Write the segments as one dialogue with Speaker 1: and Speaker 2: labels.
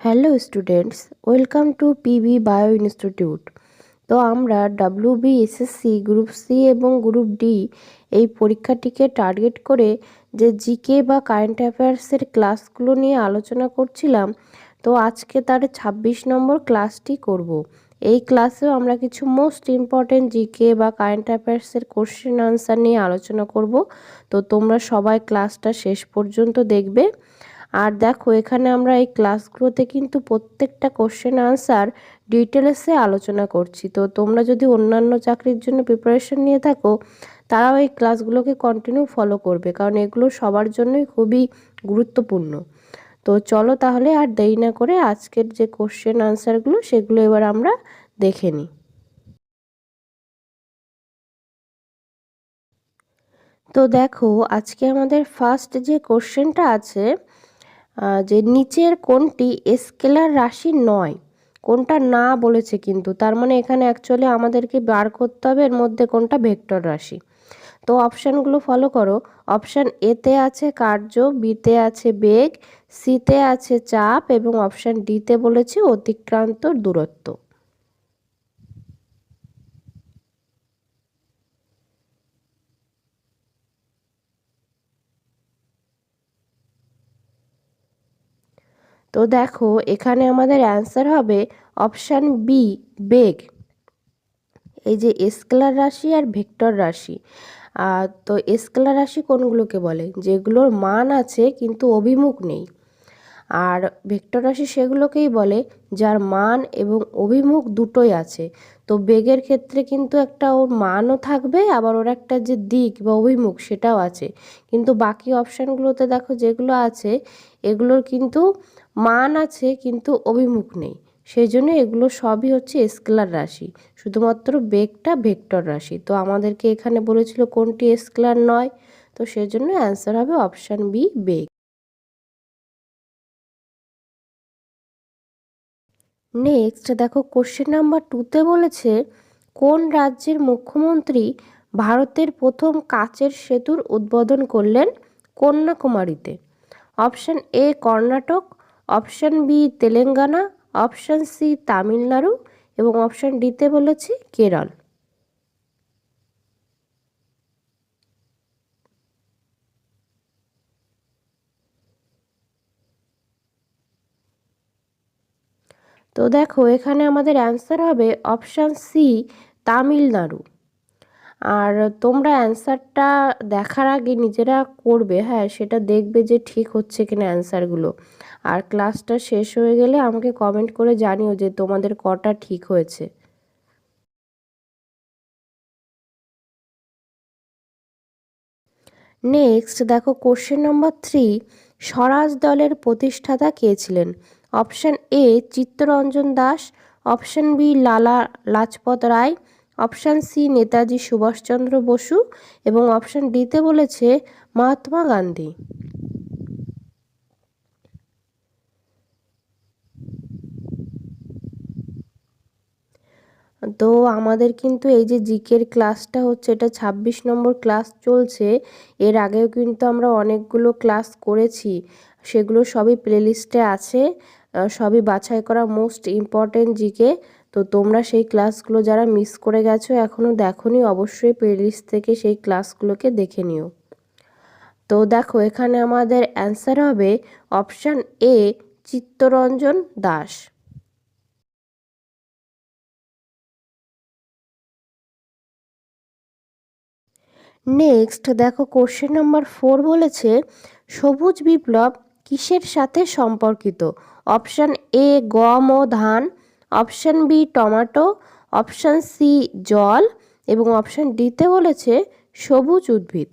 Speaker 1: Hello students welcome to PB bio institute তো আমরা W B SSC group C এবং group D এই পরীক্ষাটিকে টার্গেট করে যে জিকে বা কারেন্ট অ্যাফেয়ার্সের ক্লাসগুলো নিয়ে আলোচনা করছিলাম, তো আজকে তার ছাব্বিশ নম্বর ক্লাসটি করব। এই ক্লাসেও আমরা কিছু মোস্ট ইম্পর্টেন্ট জিকে বা কারেন্ট অ্যাফেয়ার্সের কোশ্চেন আনসার নিয়ে আলোচনা করব। তো তোমরা সবাই ক্লাসটা শেষ পর্যন্ত দেখবে। আর দেখো, এখানে আমরা এই ক্লাসগুলোতে কিন্তু প্রত্যেকটা কোশ্চেন আনসার ডিটেলসে আলোচনা করছি। তো তোমরা যদি অন্যান্য চাকরির জন্য প্রিপারেশন নিয়ে থাকো, তারাও এই ক্লাসগুলোকে কন্টিনিউ ফলো করবে, কারণ এগুলো সবার জন্যই খুবই গুরুত্বপূর্ণ। তো চলো তাহলে আর দেরি না করে আজকের যে কোশ্চেন আনসারগুলো সেগুলো এবার আমরা দেখে নিই। তো দেখো, আজকে আমাদের ফার্স্ট যে কোশ্চেনটা আছে যে নিচের কোনটি স্কেলার রাশি নয়। কোনটা না বলেছে কিন্তু। তার মানে এখানে অ্যাকচুয়ালি আমাদেরকে বার করতে হবে, এর মধ্যে কোনটা ভেক্টর রাশি। তো অপশানগুলো ফলো করো। অপশান এতে আছে কার্য বিতে আছে বেগ সিতে আছে চাপ এবং অপশান ডিতে বলেছে অতিক্রান্ত দূরত্ব। তো দেখো, এখানে আমাদের অ্যান্সার হবে অপশান বি বেগ। এই যে স্কেলার রাশি আর ভেক্টর রাশি। তো স্কেলার রাশি কোনগুলোকে বলে? যেগুলোর মান আছে কিন্তু অভিমুখ নেই। আর ভেক্টর রাশি সেগুলোকেই বলে যার মান এবং অভিমুখ দুটোই আছে। তো বেগের ক্ষেত্রে কিন্তু একটা ওর মানও থাকবে, আবার ওর একটা যে দিক বা অভিমুখ সেটাও আছে। কিন্তু বাকি অপশানগুলোতে দেখো যেগুলো আছে, এগুলোর কিন্তু মান আছে কিন্তু অভিমুখ নেই। সেই জন্য এগুলো সবই হচ্ছে স্কেলার রাশি। শুধুমাত্র বেগটা ভেক্টর রাশি। তো আমাদেরকে এখানে বলেছিল কোনটি স্কেলার নয়। তো সেজন্য অ্যান্সার হবে অপশান বি, বেগ। নেক্সট দেখো, কোশ্চেন নাম্বার টুতে বলেছে, কোন রাজ্যের মুখ্যমন্ত্রী ভারতের প্রথম কাচের সেতুর উদ্বোধন করলেন কন্যাকুমারীতে? Option A, Karnataka option B Telangana, option C Tamil Nadu এবং অপশান ডিতে বলেছি কেরল। তো দেখো, এখানে আমাদের অ্যান্সার হবে অপশান সি তামিলনাড়ু। আর তোমরা অ্যান্সারটা দেখার আগে নিজেরা করবে হ্যাঁ সেটা দেখবে যে ঠিক হচ্ছে কিনা অ্যান্সারগুলো আর ক্লাসটা শেষ হয়ে গেলে আমাকে কমেন্ট করে জানিও যে তোমাদের কটা ঠিক হয়েছে। নেক্সট দেখো কোশ্চেন নম্বর থ্রি স্বরাজ দলের প্রতিষ্ঠাতা কে ছিলেন? Option A Chittaranjan Das. Option B Lala Lajpat Rai. Option C Netaji Subhas Chandra Bose. এবং অপশান ডিতে বলেছে, মহাত্মা গান্ধী। তো আমাদের কিন্তু এই যে জিকের ক্লাসটা হচ্ছে, এটা ছাব্বিশ নম্বর ক্লাস চলছে। এর আগেও কিন্তু আমরা অনেকগুলো ক্লাস করেছি। সেগুলো সবই প্লেলিস্টে আছে। সবই বাছাই করা মোস্ট ইম্পর্টেন্ট জিকে। তো তোমরা সেই ক্লাসগুলো যারা মিস করে গেছো এখনও দেখোনি, অবশ্যই প্লেলিস্ট থেকে সেই ক্লাসগুলোকে দেখে নিও। তো দেখো, এখানে আমাদের অ্যান্সার হবে option A, Chittaranjan Das. Next দেখো কোশ্চেন নাম্বার ফোর বলেছে, সবুজ বিপ্লব কিসের সাথে সম্পর্কিত? অপশান এ গম ও ধান। Option B tomato. Option C জল। এবং অপশান ডিতে বলেছে, সবুজ উদ্ভিদ।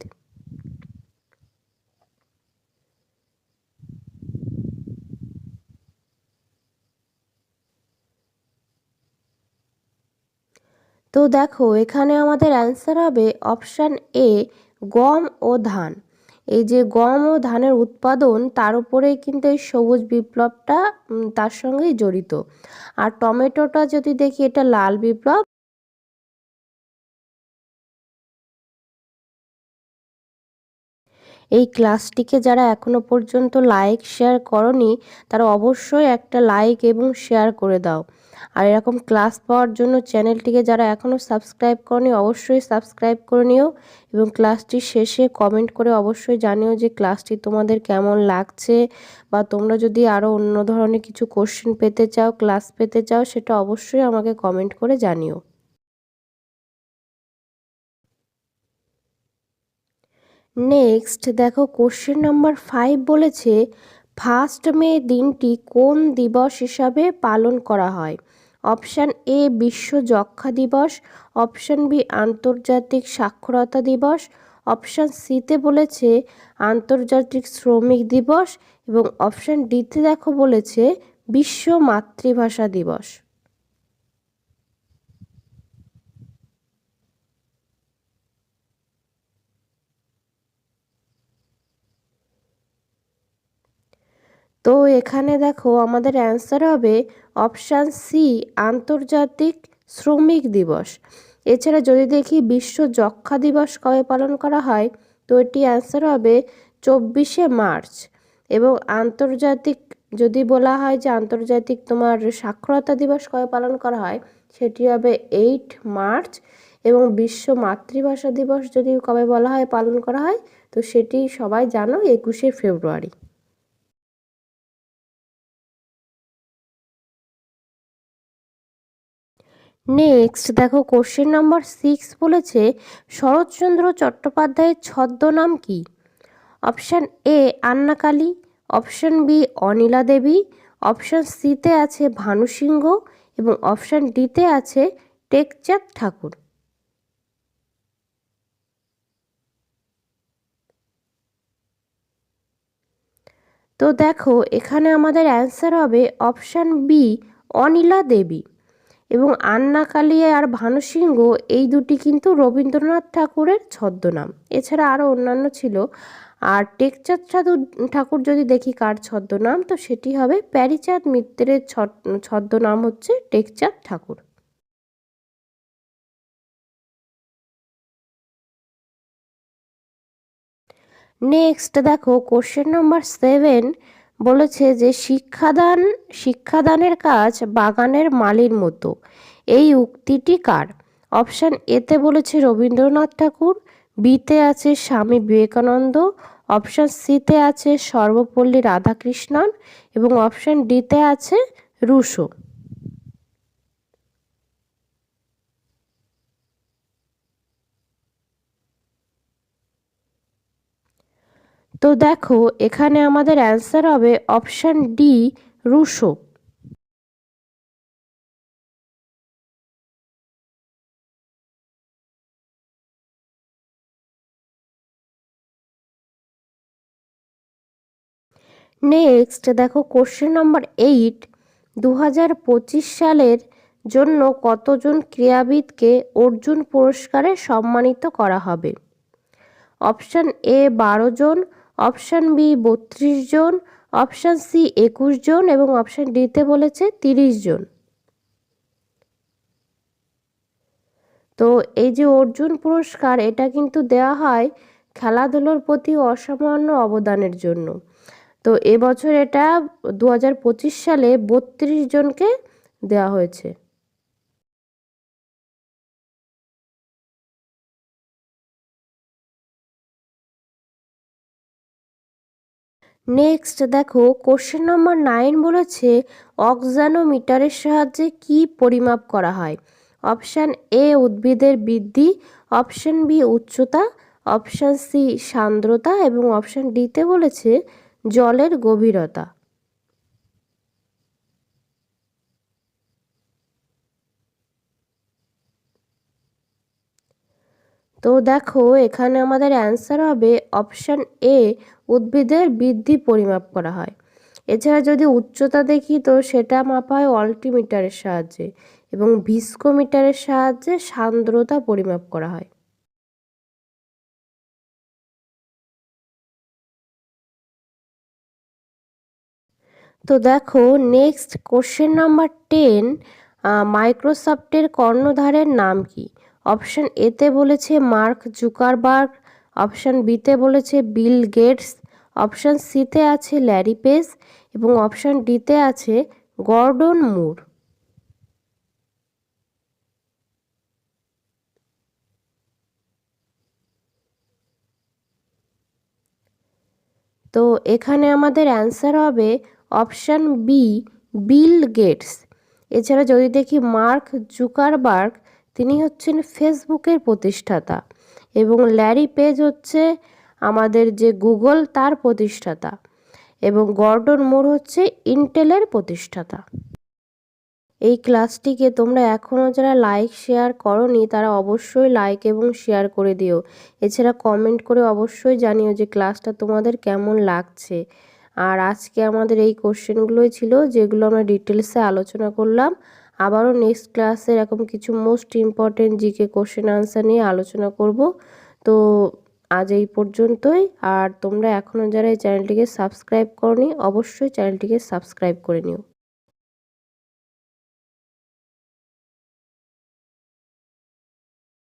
Speaker 1: তো দেখো, এখানে আমাদের অ্যান্সার হবে অপশান এ গম ও ধান। এই যে গম ও ধানের উৎপাদন, তার উপরে কিন্তু এই সবুজ বিপ্লবটা তার সঙ্গেই জড়িত। আর টমেটোটা যদি দেখি, এটা লাল বিপ্লব এই ক্লাসটিকে যারা এখনও পর্যন্ত লাইক শেয়ার করনি, তারা অবশ্যই একটা লাইক এবং শেয়ার করে দাও। আর এরকম ক্লাস পাওয়ার জন্য চ্যানেলটিকে যারা এখনও সাবস্ক্রাইব করনি, অবশ্যই সাবস্ক্রাইব করে নিও এবং ক্লাসটি শেষে কমেন্ট করে অবশ্যই জানিও যে ক্লাসটি তোমাদের কেমন লাগছে বা তোমরা যদি আরও অন্য ধরনের কিছু কোশ্চেন পেতে চাও ক্লাস পেতে চাও, সেটা অবশ্যই আমাকে কমেন্ট করে জানিও। নেক্সট দেখো কোশ্চেন নাম্বার ফাইভ বলেছে ফার্স্ট মে দিনটি কোন দিবস হিসাবে পালন করা হয়? অপশান এ বিশ্ব যক্ষা দিবস। অপশান বি আন্তর্জাতিক সাক্ষরতা দিবস। অপশান সিতে বলেছে, আন্তর্জাতিক শ্রমিক দিবস। এবং অপশান ডিতে দেখো বলেছে, বিশ্ব মাতৃভাষা দিবস। তো এখানে দেখো আমাদের অ্যান্সার হবে অপশান সি আন্তর্জাতিক শ্রমিক দিবস। এছাড়া যদি দেখি বিশ্ব যক্ষা দিবস কবে পালন করা হয়, তো এটি অ্যান্সার হবে চব্বিশে মার্চ। এবং আন্তর্জাতিক যদি বলা হয় যে আন্তর্জাতিক তোমার সাক্ষরতা দিবস কবে পালন করা হয়, সেটি হবে এইট মার্চ। এবং বিশ্ব মাতৃভাষা দিবস যদি কবে বলা হয়, পালন করা হয়, তো সেটি সবাই জানো একুশে ফেব্রুয়ারি। নেক্সট দেখো কোশ্চেন নাম্বার সিক্স বলেছে, শরৎচন্দ্র চট্টোপাধ্যায়ের ছদ্মনাম কি? Option A Annakali option B Anila Devi option সিতে আছে ভানু সিংহ এবং অপশান ডিতে আছে টেকচাঁদ ঠাকুর তো দেখো, এখানে আমাদের অ্যান্সার হবে অপশান বি অনিলা দেবী এবং আন্না কালিয়া আর ভানুসিংহ এই দুটি কিন্তু রবীন্দ্রনাথ ঠাকুরের ছদ্মনাম। এছাড়া আরও অন্যান্য ছিল। আর টেকচাঁদ সাধু ঠাকুর যদি দেখি কার ছদ্মনাম, তো সেটি হবে প্যারিচাঁদ মিত্রের ছদ্মনাম হচ্ছে টেকচাঁদ ঠাকুর। নেক্সট দেখো কোশ্চেন নাম্বার সেভেন বলেছে যে শিক্ষাদান, শিক্ষাদানের কাজ বাগানের মালির মতো। এই উক্তিটি কার? অপশান এতে বলেছে রবীন্দ্রনাথ ঠাকুর বিতে আছে স্বামী বিবেকানন্দ, অপশান সিতে আছে সর্বপল্লী রাধাকৃষ্ণন এবং অপশান ডিতে আছে রুশো। তো দেখো, এখানে আমাদের অ্যান্সার হবে অপশান ডি রুশো। নেক্সট দেখো কোশ্চেন নাম্বার এইট দু হাজার পঁচিশ সালের জন্য কতজন ক্রীড়াবিদকে অর্জুন পুরস্কারে সম্মানিত করা হবে? অপশান এ বারো জন অপশান বি বত্রিশ জন, অপশান সি একুশ জন এবং অপশান ডিতে বলেছে তিরিশ জন। তো এই যে অর্জুন পুরস্কার, এটা কিন্তু দেওয়া হয় খেলাধুলোর প্রতি অসামান্য অবদানের জন্য। তো এবছর এটা দু হাজার পঁচিশ সালে বত্রিশ জনকে দেওয়া হয়েছে। নেক্সট দেখো কোশ্চেন নম্বর নাইন বলেছে অক্সানোমিটারের সাহায্যে কি পরিমাপ করা হয়? অপশান এ উদ্ভিদের বৃদ্ধি। অপশান বি উচ্চতা। অপশান সি সান্দ্রতা। এবং অপশান ডিতে বলেছে, জলের গভীরতা। তো দেখো, এখানে আমাদের অ্যান্সার হবে অপশান এ উদ্ভিদের বৃদ্ধি পরিমাপ করা হয়। এছাড়া যদি উচ্চতা দেখি তো সেটা মাপা হয় অল্টিমিটারের সাহায্যে এবং ভিস্কোমিটারের সাহায্যে সান্দ্রতা পরিমাপ করা হয়। তো দেখো নেক্সট কোশ্চেন নাম্বার টেন মাইক্রোসফটের কর্ণধারের নাম কি? অপশান এতে বলেছে মার্ক জুকারবার্গ, অপশান বিতে বলেছে বিল গেটস, অপশান সিতে আছে ল্যারি পেজ এবং অপশান ডিতে আছে গর্ডন মুর। তো এখানে আমাদের অ্যান্সার হবে অপশান বি বিল গেটস। এছাড়া যদি দেখি মার্ক জুকারবার্গ তিনি হচ্ছেন ফেসবুকের প্রতিষ্ঠাতা এবং ল্যারি পেজ হচ্ছে আমাদের যে গুগল, তার প্রতিষ্ঠাতা এবং গর্ডন মোর হচ্ছে ইন্টেলের প্রতিষ্ঠাতা। এই ক্লাসটিকে তোমরা এখনও যারা লাইক, শেয়ার করনি, তারা অবশ্যই লাইক এবং শেয়ার করে দিও। এছাড়া কমেন্ট করে অবশ্যই জানিও যে ক্লাসটা তোমাদের কেমন লাগছে। আর আজকে আমাদের এই কোশ্চেনগুলোই ছিল, যেগুলো আমরা ডিটেলসে আলোচনা করলাম। আবারও নেক্সট ক্লাসে এরকম কিছু most important GK question answer নিয়ে আলোচনা করব। তো আজ এই পর্যন্তই। আর তোমরা এখনও যারা এই চ্যানেলটিকে সাবস্ক্রাইব করনি, অবশ্যই চ্যানেলটিকে সাবস্ক্রাইব করে নিও।